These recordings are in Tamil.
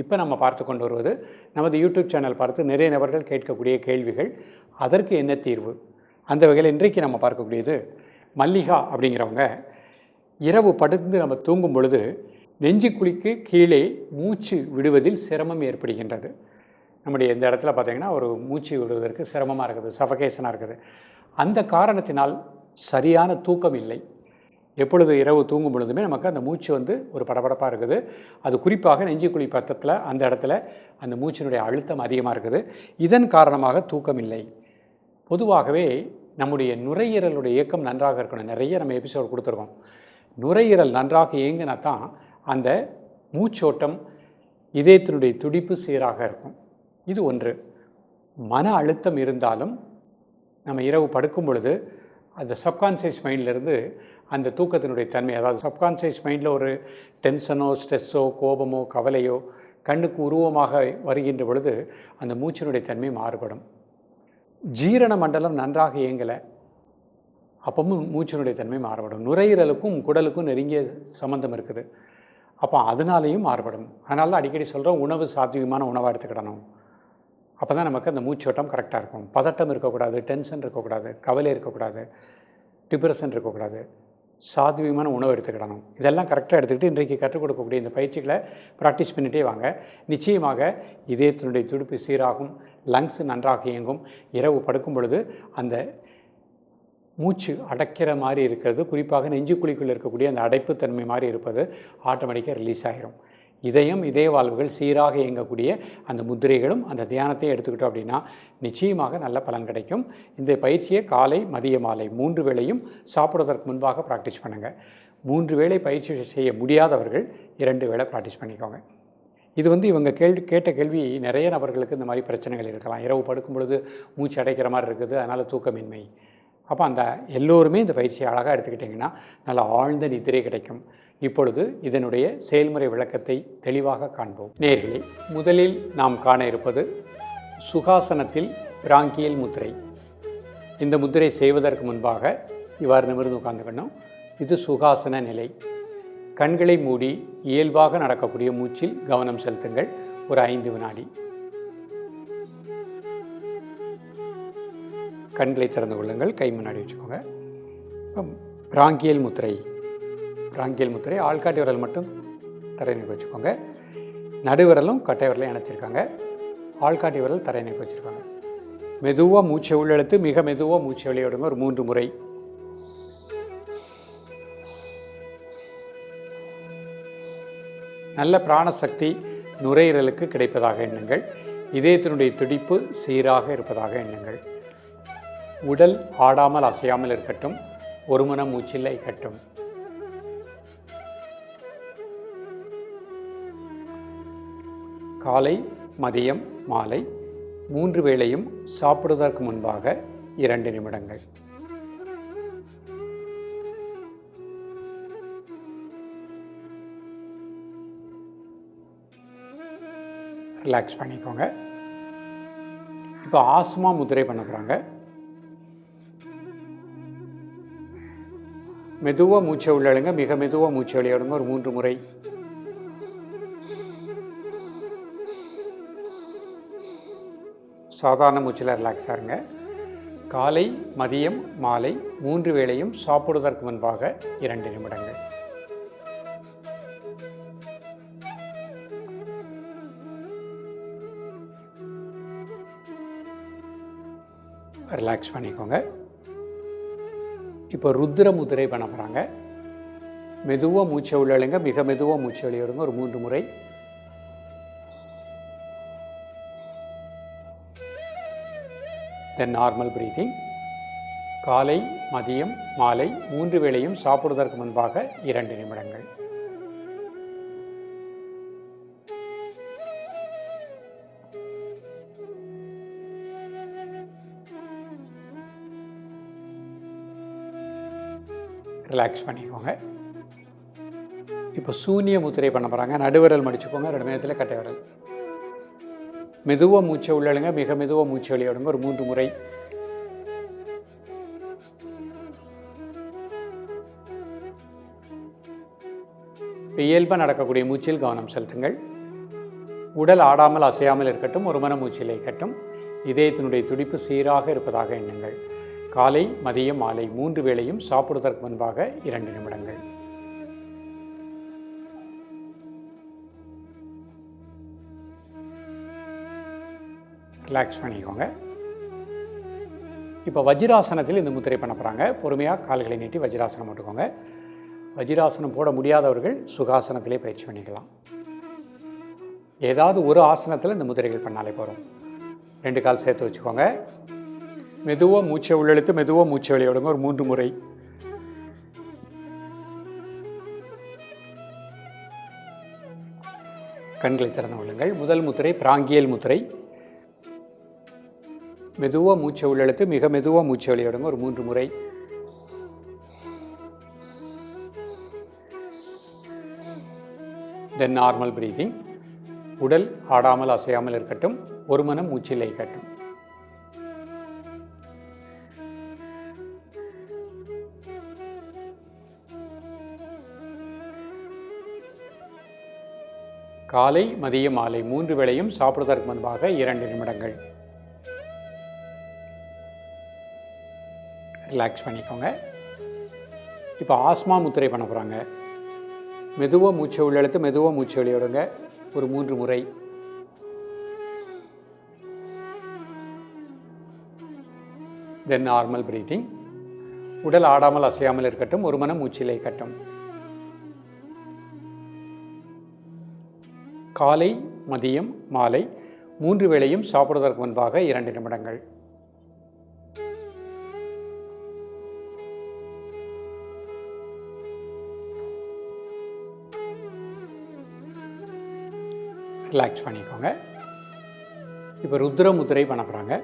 இப்போ நம்ம பார்த்து கொண்டு வருவது நமது யூடியூப் சேனல் பார்த்து நிறைய நபர்கள் கேட்கக்கூடிய கேள்விகள். அதற்கு என்ன தீர்வு? அந்த வகையில் இன்றைக்கு நம்ம பார்க்கக்கூடியது மல்லிகா அப்படிங்கிறவங்க இரவு படுத்து நம்ம தூங்கும் பொழுது நெஞ்சு குழிக்கு கீழே மூச்சு விடுவதில் சிரமம் ஏற்படுகின்றது. நம்முடைய இந்த இடத்துல பார்த்தீங்கன்னா ஒரு மூச்சு விடுவதற்கு சிரமமாக இருக்குது சஃபகேஷனாக இருக்குது. அந்த காரணத்தினால் சரியான தூக்கம் இல்லை. எப்பொழுது இரவு தூங்கும் பொழுதுமே நமக்கு அந்த மூச்சு வந்து ஒரு படபடப்பாக இருக்குது. அது குறிப்பாக நெஞ்சுக்குழி பத்தத்தில் அந்த இடத்துல அந்த மூச்சினுடைய அழுத்தம் அதிகமாக இருக்குது. இதன் காரணமாக தூக்கம் இல்லை பொதுவாகவே நம்முடைய நுரையீரலுடைய இயக்கம் நன்றாக இருக்கணும். நிறைய நம்ம எபிசோட் கொடுத்துருக்கோம். நுரையீரல் நன்றாக இயங்கினா தான் அந்த மூச்சோட்டம் இதயத்தினுடைய துடிப்பு சீராக இருக்கும். இது ஒன்று. மன அழுத்தம் இருந்தாலும் நம்ம இரவு படுக்கும் பொழுது அந்த சப்கான்சியஸ் மைண்ட்லேருந்து அந்த தூக்கத்தினுடைய தன்மை அதாவது சப்கான்சியஸ் மைண்டில் ஒரு டென்ஷனோ ஸ்ட்ரெஸ்ஸோ கோபமோ கவலையோ கண்ணுக்கு உருவமாக வருகின்ற பொழுது அந்த மூச்சினுடைய தன்மை மாறுபடும். ஜீரண மண்டலம் நன்றாக இயங்கலை அப்பவும் மூச்சினுடைய தன்மை மாறுபடும். நுரையீரலுக்கும் குடலுக்கும் நெருங்கிய சம்மந்தம் இருக்குது. அப்போ அதனாலேயும் மாறுபடும். அதனால தான் அடிக்கடி சொல்கிறோம் உணவு சாத்தியமான உணவாக எடுத்துக்கிடணும். அப்போ தான் நமக்கு அந்த மூச்சோட்டம் கரெக்டாக இருக்கும். பதட்டம் இருக்கக்கூடாது டென்ஷன் இருக்கக்கூடாது கவலை இருக்கக்கூடாது டிப்ரெஷன் இருக்கக்கூடாது. சாத்வீகமான உணவு எடுத்துக்கிடணும். இதெல்லாம் கரெக்டாக எடுத்துக்கிட்டு இன்றைக்கு கற்றுக் கொடுக்கக்கூடிய இந்த பயிற்சிகளை ப்ராக்டிஸ் பண்ணிகிட்டே வாங்க. நிச்சயமாக இதயத்தினுடைய துடிப்பு சீராகும் லங்ஸ் நன்றாக இயங்கும். இரவு படுக்கும் பொழுது அந்த மூச்சு அடைக்கிற மாதிரி இருக்கிறது. குறிப்பாக நெஞ்சுக்குழிக்குள் இருக்கக்கூடிய அந்த அடைப்புத்தன்மை மாதிரி இருப்பது ஆட்டோமேட்டிக்காக ரிலீஸ் ஆகிரும் இதயம் இதய வாழ்வுகள் சீராக இயங்கக்கூடிய அந்த முத்திரைகளும் அந்த தியானத்தை எடுத்துக்கிட்டோம் அப்படின்னா நிச்சயமாக நல்ல பலன் கிடைக்கும். இந்த பயிற்சியை காலை மதிய மாலை மூன்று வேளையும் சாப்பிடுவதற்கு முன்பாக ப்ராக்டிஸ் பண்ணுங்கள் மூன்று வேளை பயிற்சி செய்ய முடியாதவர்கள் இரண்டு வேளை ப்ராக்டிஸ் பண்ணிக்கோங்க. இது வந்து இவங்க கேள்வி கேட்ட கேள்வி நிறைய நபர்களுக்கு இந்த மாதிரி பிரச்சனைகள் இருக்கலாம். இரவு படுக்கும் பொழுது மூச்சு அடைக்கிற மாதிரி இருக்குது அதனால் தூக்கமின்மை. அப்போ அந்த எல்லோருமே இந்த பயிற்சியை அழகாக எடுத்துக்கிட்டிங்கன்னா நல்ல ஆழ்ந்த நித்திரை கிடைக்கும். இப்பொழுது இதனுடைய செயல்முறை விளக்கத்தை தெளிவாக காண்போம். நேர்களே முதலில் நாம் காண இருப்பது சுகாசனத்தில் பிராங்கியல் முத்திரை. இந்த முத்திரை செய்வதற்கு முன்பாக இவ்வாறு நிமிர்ந்து உட்கார்ந்துக்கணும் இது சுகாசன நிலை. கண்களை மூடி இயல்பாக நடக்கக்கூடிய மூச்சில் கவனம் செலுத்துங்கள். ஒரு ஐந்து வினாடி. கண்களை திறந்து கொள்ளுங்கள். கை முன்னாடி வச்சுக்கோங்க. பிராங்கியல் முத்திரை. பிராங்கியல் முத்திரை ஆள்காட்டி விரல் மட்டும் தரைநீக்கு வச்சுக்கோங்க. நடுவிரலும் கட்டை விரலையும் இணைச்சிருக்காங்க ஆள்காட்டி விரல் தரைநீக்கு வச்சுருக்காங்க. மெதுவாக மூச்சை உள்ளெழுத்து மிக மெதுவாக மூச்சை வெளியிடுங்க ஒரு மூன்று முறை. நல்ல பிராணசக்தி நுரையீரலுக்கு கிடைப்பதாக எண்ணுங்கள். இதயத்தினுடைய துடிப்பு சீராக இருப்பதாக எண்ணுங்கள். உடல் ஆடாமல் அசையாமல் இருக்கட்டும். ஒரு மன மூச்சில் இருக்கட்டும். காலை மதியம் மாலை மூன்று வேளையும் சாப்பிடுவதற்கு முன்பாக இரண்டு நிமிடங்கள். ரிலாக்ஸ் பண்ணிக்கோங்க. இப்போ ஆஸ்மா முதிரை பண்ண போகிறாங்க மெதுவாக மூச்சை உள்ளழுங்க. மிக மெதுவாக மூச்சை வெளியிடுங்க ஒரு மூன்று முறை சாதாரண மூச்சில் ரிலாக்ஸாக இருங்க. காலை மதியம் மாலை மூன்று வேளையும் சாப்பிடுவதற்கு முன்பாக இரண்டு நிமிடங்கள். ரிலாக்ஸ் பண்ணிக்கோங்க. இப்போ ருத்ர முதிரை பண்ண போகிறாங்க மெதுவாக மூச்சை உள்ளழுங்க. மிக மெதுவாக மூச்சை வெளியிடுங்க ஒரு மூன்று முறை தென் நார்மல் பிரீதிங் காலை மதியம் மாலை மூன்று வேளையும் சாப்பிடுவதற்கு முன்பாக இரண்டு நிமிடங்கள். ரிலாக்ஸ் பண்ணிக்கோங்க. இப்போ சூனிய முத்திரை பண்ண போகிறாங்க நடுவிரல் மடிச்சுக்கோங்க. ரெண்டு நேரத்தில் கட்டை விரல் மெதுவாக மூச்சை உள்ளழுங்க மிக மெதுவாக மூச்சை வெளியிடுங்க ஒரு மூன்று முறை. இயல்பாக நடக்கக்கூடிய மூச்சில் கவனம் செலுத்துங்கள். உடல் ஆடாமல் அசையாமல் இருக்கட்டும் ஒரு மன மூச்சிலை இருக்கட்டும். இதயத்தினுடைய துடிப்பு சீராக இருப்பதாக எண்ணுங்கள். காலை மதியம் மாலை மூன்று வேளையும் சாப்பிடுவதற்கு முன்பாக இரண்டு நிமிடங்கள். ரிலாக்ஸ் பண்ணிக்கோங்க. இப்போ வஜ்ராசனத்தில் இந்த முத்திரை பண்ண போகிறாங்க பொறுமையாக கால்களை நீட்டி வஜ்ராசனம் போட்டுக்கோங்க. வஜ்ராசனம் போட முடியாதவர்கள் சுகாசனத்திலே பயிற்சி பண்ணிக்கலாம். ஏதாவது ஒரு ஆசனத்தில் இந்த முதிரைகள் பண்ணாலே போகிறோம் ரெண்டு கால் சேர்த்து வச்சுக்கோங்க. மெதுவாக மூச்சை உள்ளெழுத்து மெதுவாக மூச்சை வெளியிடுங்க ஒரு மூன்று முறை. கண்களை திறந்து கொள்ளுங்கள். முதல் முத்திரை பிராங்கியல் முத்திரை. மெதுவாக மூச்சை உள்ளெழுத்து மிக மெதுவாக மூச்சை வெளியிடுங்க ஒரு மூன்று முறை. தென் நார்மல் பிரீதிங் உடல் ஆடாமல் அசையாமல் இருக்கட்டும். ஒரு மனம் மூச்சில் இருக்கட்டும். காலை மதிய மாலை மூன்று வேளையும் சாப்பிடுவதற்கு முன்பாக இரண்டு நிமிடங்கள். ரிலாக்ஸ் பண்ணிக்கோங்க. இப்போ ஆஸ்மா முத்திரை பண்ண போகிறாங்க மெதுவாக மூச்சை உள்ளெழுத்து மெதுவாக மூச்சை வெளியிடுங்க ஒரு மூன்று முறை. தென் நார்மல் ப்ரீத்திங் உடல் ஆடாமல் அசையாமல் இருக்கட்டும். ஒரு மனம் மூச்சிலை கட்டும் காலை மதியம் மாலை மூன்று வேளையும் சாப்பிடுவதற்கு முன்பாக இரண்டு நிமிடங்கள். ரிலாக்ஸ் பண்ணிக்கோங்க. இப்போ ருத்ர முத்திரை பண்ண போகிறாங்க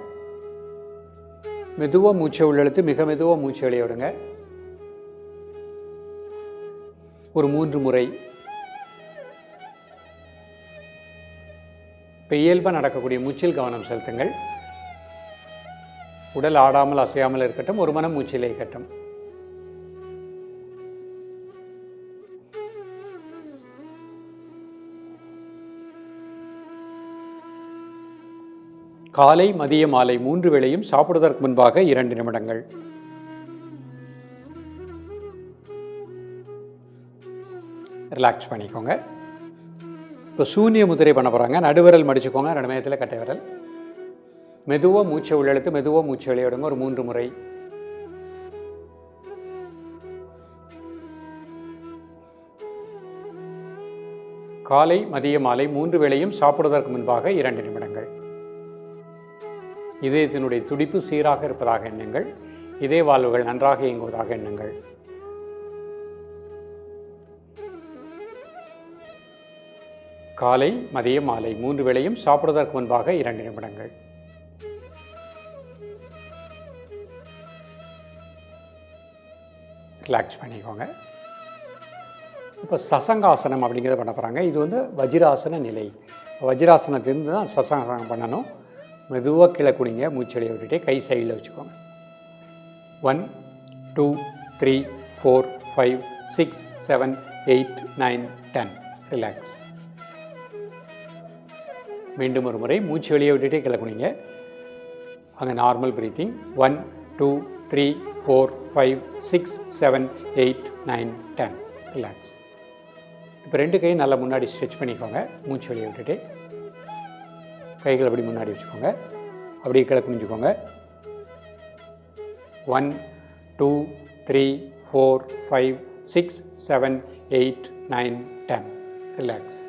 மெதுவாக மூச்சை உள்ளெழுத்து மிக மெதுவாக மூச்சை வெளியே விடுங்க. ஒரு மூன்று முறை. இப்போ இயல்பாக நடக்கக்கூடிய மூச்சில் கவனம் செலுத்துங்கள். உடல் ஆடாமல் அசையாமல் இருக்கட்டும் ஒரு மனம் மூச்சிலே இருக்கட்டும். காலை மதிய மாலை மூன்று வேளையும் சாப்பிடுவதற்கு முன்பாக இரண்டு நிமிடங்கள். ரிலாக்ஸ் பண்ணிக்கோங்க. இப்போ சூன்ய முதிரை பண்ண போகிறாங்க நடுவிரல் மடிச்சுக்கோங்க. ரெண்டு நேரத்தில் கட்டை விரல். மெதுவாக மூச்சை உள்ளெழுத்து மெதுவாக மூச்சை வெளியிடுங்க. ஒரு மூன்று முறை. காலை மதிய மாலை மூன்று வேளையும் சாப்பிடுவதற்கு முன்பாக இரண்டு நிமிடங்கள். இதயத்தினுடைய துடிப்பு சீராக இருப்பதாக எண்ணுங்கள். இதய வாழ்வுகள் நன்றாக இயங்குவதாக எண்ணுங்கள். காலை மதியம் மாலை மூன்று வேளையும் சாப்பிடுவதற்கு முன்பாக இரண்டு நிமிடங்கள். ரிலாக்ஸ் பண்ணிக்கோங்க. இப்போ சசங்காசனம் அப்படிங்கிறத பண்ண போகிறாங்க இது வந்து வஜ்ராசன நிலை. வஜ்ராசனத்திலிருந்து தான் சசங்காசனம் பண்ணணும். மெதுவாக கீழே குடிங்க மூச்சலையை விட்டுட்டு கை சைடில் வச்சுக்கோங்க. One two three four five six seven eight nine ten relax மீண்டும் ஒரு முறை மூச்சு வெளியே விட்டுட்டே கிளக்குனிங்க அங்கே normal breathing one two three four five six seven eight nine ten relax இப்போ ரெண்டு கையும் நல்லா முன்னாடி ஸ்ட்ரெச் பண்ணிக்கோங்க மூச்சு வெளியே விட்டுட்டு. கைகளை அப்படி முன்னாடி வச்சுக்கோங்க. அப்படியே கீழே குனிஞ்சுக்கோங்க. One two three four five six seven eight nine ten relax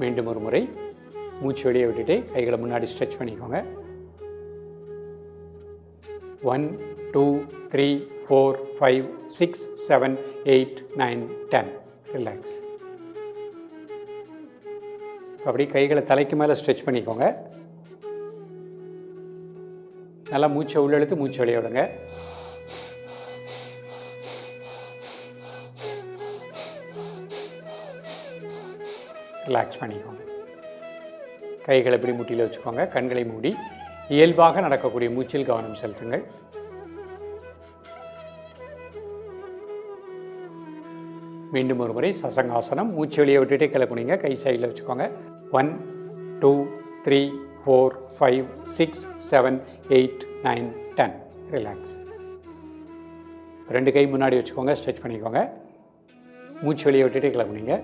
மீண்டும் ஒரு முறை மூச்சு வெளியே விட்டுட்டு கைகளை முன்னாடி ஸ்ட்ரெச் பண்ணிக்கோங்க. One two three four five six seven eight nine ten relax அப்படி கைகளை தலைக்கு மேலே ஸ்ட்ரெச் பண்ணிக்கோங்க. நல்லா மூச்சை உள்ளெழுத்து மூச்சை வெளியே விடுங்க. ரிலாக்ஸ் பண்ணிக்கோங்க. கைகளை இப்படி முட்டியில் வச்சுக்கோங்க. கண்களை மூடி இயல்பாக நடக்கக்கூடிய மூச்சில் கவனம் செலுத்துங்கள். மீண்டும் ஒரு முறை சசங்காசனம். மூச்சு வெளியே விட்டுட்டே கிளப்புனீங்க கை சைடில் வச்சுக்கோங்க. One two three four five six seven eight nine ten. Relax ரெண்டு கை முன்னாடி வச்சுக்கோங்க ஸ்ட்ரெச் பண்ணிக்கோங்க. மூச்சு வெளியே விட்டுட்டு கிளம்புனீங்க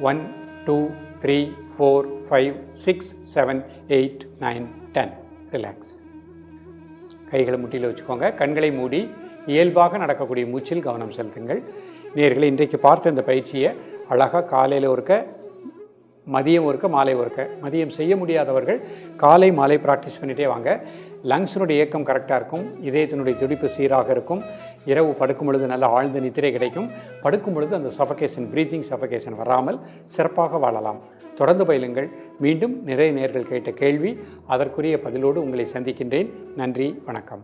one two three four five six seven eight nine ten. Relax கைகளை முட்டியில் வச்சுக்கோங்க. கண்களை மூடி இயல்பாக நடக்கக்கூடிய மூச்சில் கவனம் செலுத்துங்கள். நேர்களை இன்றைக்கு பார்த்த இந்த பயிற்சியை அழகாக காலையில் ஒருக்க மதியம் ஒருக்க மாலை ஒருக்க. மதியம் செய்ய முடியாதவர்கள் காலை மாலை ப்ராக்டிஸ் பண்ணிகிட்டே வாங்க. லங்ஸினுடைய இயக்கம் கரெக்டாக இருக்கும். இதயத்தினுடைய துடிப்பு சீராக இருக்கும். இரவு படுக்கும் பொழுது நல்ல ஆழ்ந்த நித்திரை கிடைக்கும். படுக்கும் பொழுது அந்த சஃபகேஷன் ப்ரீத்திங் சஃபகேஷன் வராமல் சிறப்பாக வாழலாம். தொடர்ந்து பயிலுங்கள். மீண்டும் நிறைய நேர்கள் கேட்ட கேள்வி அதற்குரிய பதிலோடு உங்களை சந்திக்கின்றேன். நன்றி வணக்கம்.